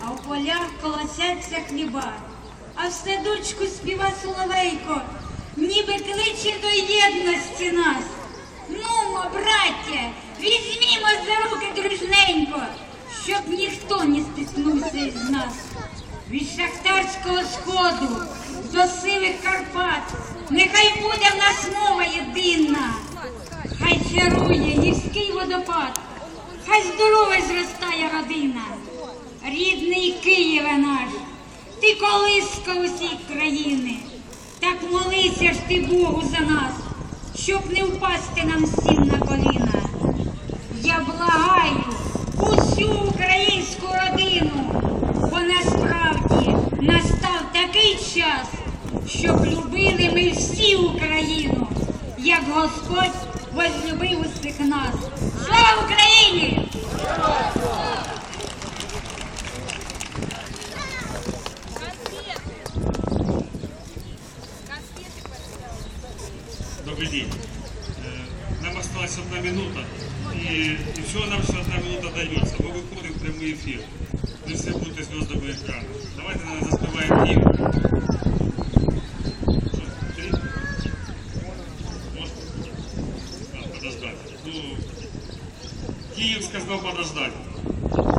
а в полях колосяться хліба, а в садочку співа соловейко, ніби кличе до єдності нас. Нумо, браття, візьмімо за руки дружненько, щоб ніхто не стиснувся із нас. Від шахтарського сходу до сивих Карпат, нехай буде в нас мова єдина. Хай чарує гірський водопад, хай здорове зростає родина. Рідний Києве наш, ти колиска усій країни. Так молися ж ти Богу за нас, щоб не впасти нам всім на коліна. Я благаю усю українську родину, бо насправді настав такий час, щоб любили ми всі Україну, як Господь возлюбив усіх нас. Слава Україні! Добрый Нам осталась одна минута, и, и всего нам еще одна минута дается. Мы выходим в прямой эфир. Вы все будете звездами экрана. Давайте наверное, заспеваем? А, подождать. Ну, Киев сказал подождать.